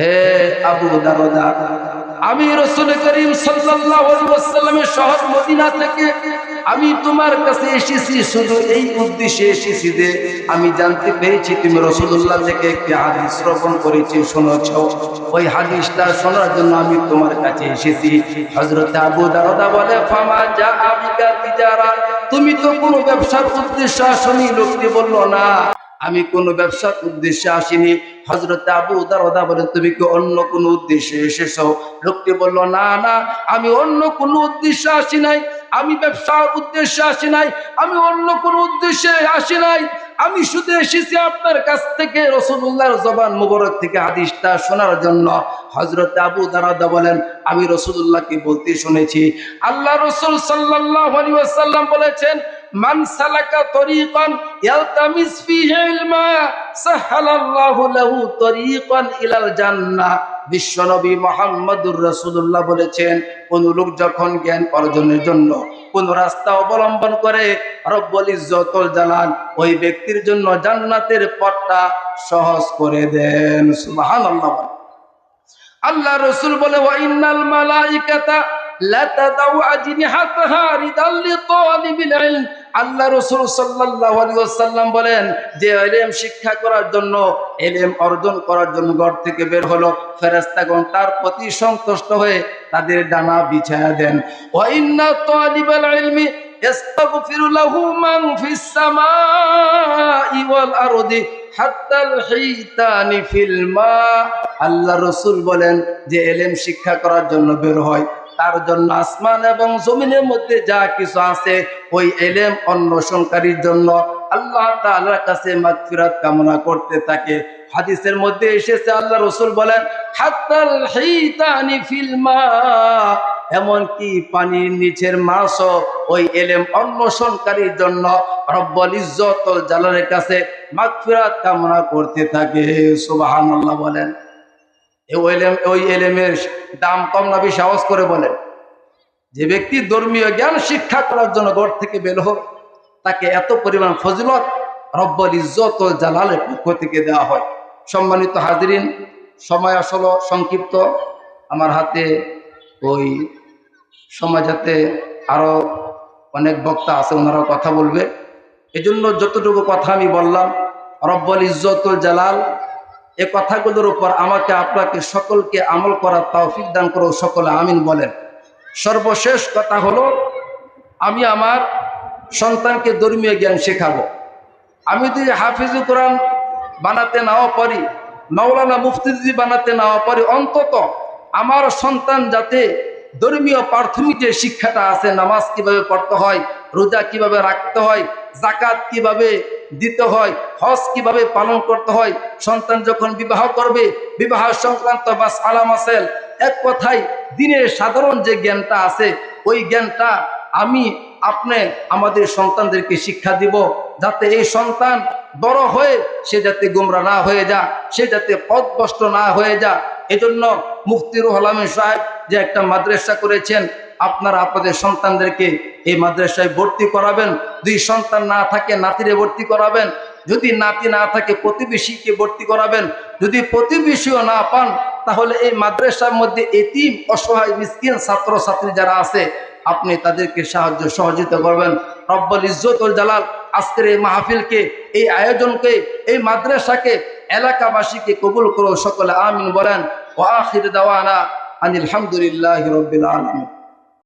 হে আবু দারদা, আমি রসুল করিম ওয়াসাল্লামের শহর মদিনা থেকে আমি তোমার কাছে এসেছি, শুধু এই উদ্দেশ্যে এসেছি যে আমি জানতে পেরেছি তুমি রসুল্লাহ থেকে একটি হাদিস শ্রবণ করেছি, শুনেছ। ওই হাদিসটা শোনার জন্য আমি তোমার কাছে এসেছি। হজরত আবু দারদা বলে, ফামা যা আবিকা তুমি তো কোনো ব্যবসার উদ্দেশ্য আসনি, লোকটি বলল, না। আমি কোনো ব্যবসার উদ্দেশ্যে আসিনি। হজরত আবু দারদা বলে, তুমি কি অন্য কোনো উদ্দেশ্যে এসেছ? লোকটি বলল, না না, আমি অন্য কোনো উদ্দেশ্যে আসি নাই। আমি ব্যবসার উদ্দেশ্যে আসি নাই। আমি অন্য কোনো উদ্দেশ্যে আসি নাই। আমি শুধু এসেছি আপনার কাছ থেকে রসুল্লাহর জবান মুবারক থেকে হাদিসটা শোনার জন্য। হজরত আবু দারাদা বলেন, আমি রসুল্লাহকে বলতে শুনেছি। আল্লাহ রসুল সাল্লাল্লাহু আলাইহি ওয়াসাল্লাম বলেছেন মোহাম্মদুর বলেছেন, কোন লোক যখন জ্ঞান অর্জনের জন্য কোন রাস্তা অবলম্বন করে, রব্বুল ইজ্জতুল ওই ব্যক্তির জন্য জান্নাতের পথটা সহজ করে দেন। আল্লাহ রসুল বলে আল্লাহ রসুল সাল্লাল্লাহু আলাইহি ওয়াসাল্লাম বলেন, যে শিক্ষা করার জন্য অর্জন করার জন্য ঘর থেকে বের হলো। ফেরেশতাগণ তার প্রতি সন্তুষ্ট হয়ে তাদের ডানা বিছায়া দেন। ওয়া ইন্না তালিবাল ইলমি ইস্তাগফিরু লাহু ফিস সামাই ওয়াল আরদি হাত্তাল হিতানি ফিল আল্লাহ রসুল বলেন, যে এলেম শিক্ষা করার জন্য বের হয় তার জন্য আসমান এবং জমিনের মধ্যে যা কিছু আছে, ওই এলেম অন্বেষণকারীর জন্য আল্লাহ তাআলার কাছে মাগফিরাত কামনা করতে থাকে। হাদিসের মধ্যে এসেছে, আল্লাহ রসুল বলেন, হাত্তাল হিতানি ফিল মা এমনকি পানির নিচের মাছও ওই এলেম অন্বেষণকারীর জন্য রব্বল ইজ্জতুল জালালের কাছে মাগফিরাত কামনা করতে থাকে। সুবহানাল্লাহ বলেন। ওই এলেমের দাম কম না বেশি আওয়াজ করে বলেন। যে ব্যক্তি ধর্মীয় জ্ঞান শিক্ষা করার জন্য ঘর থেকে বের হোক তাকে এত পরিমাণ ফজিলত রব্বল ইজ্জত ও জালালের পক্ষ থেকে দেওয়া হয়। সম্মানিত হাজরিন, সময় আসলো, সংক্ষিপ্ত। আমার হাতে ওই সমাজাতে আরও অনেক বক্তা আছে, ওনারাও কথা বলবে। এজন্য যতটুকু কথা আমি বললাম, রব্বল ইজ্জতুল জালাল এ কথাগুলোর উপর আমাকে, আপনাকে, সকলকে আমল করার তৌফিক দান করো সকলে আমিন বলেন। সর্বশেষ কথা হলো, আমি আমার সন্তানকে ধর্মীয় জ্ঞান শেখাবো। আমি যদি হাফিজুল কোরআন বানাতে নাও পারি, মাওলানা মুফতি যদি বানাতে নাও পারি, অন্তত আমার সন্তান যাতে ধর্মীয় প্রাথমিক যে শিক্ষাটা আছে, নামাজ কীভাবে পড়তে হয়, রোজা কীভাবে রাখতে হয় জাকাত কীভাবে দিতে হয়, হজ কীভাবে পালন করতে হয়, সন্তান যখন বিবাহ করবে, বিবাহ সংক্রান্ত বা সালাম আসেল, এক কথায় দিনের সাধারণ যে জ্ঞানটা আছে, ওই জ্ঞানটা আমি আপনি আমাদের সন্তানদেরকে শিক্ষা দিব, যাতে এই সন্তান বড় হয়ে সে যাতে গুমরা না হয়ে যা, সে যাতে পথভ্রষ্ট না হয়ে যা। এজন্য মুফতি রুহুল আমিন সাহেব যে একটা মাদ্রাসা করেছেন, আপনারা আপনাদের সন্তানদেরকে এই মাদ্রাসায় ভর্তি করাবেন, দুই সন্তান না থাকে নাতিরে ভর্তি করাবেন, যদি নাতি না থাকে প্রতিবেশীকে ভর্তি করাবেন, যদি প্রতিবেশীও না পান, তাহলে এই মাদ্রাসার মধ্যে এতিম, অসহায়, মিসকিন ছাত্র ছাত্রী যারা আছে, আপনি তাদেরকে সাহায্য সহযোগিতা করবেন। রব্বল ইজ্জতুল জালাল আজকের এই মাহফিলকে, এই আয়োজনকে, এই মাদ্রাসাকে, এলাকাবাসীকে কবুল করো সকলে, আমিন বলেন। ও আখির দাওয়ানা আনিল হামদুলিল্লাহ রব্বিল আলমিন।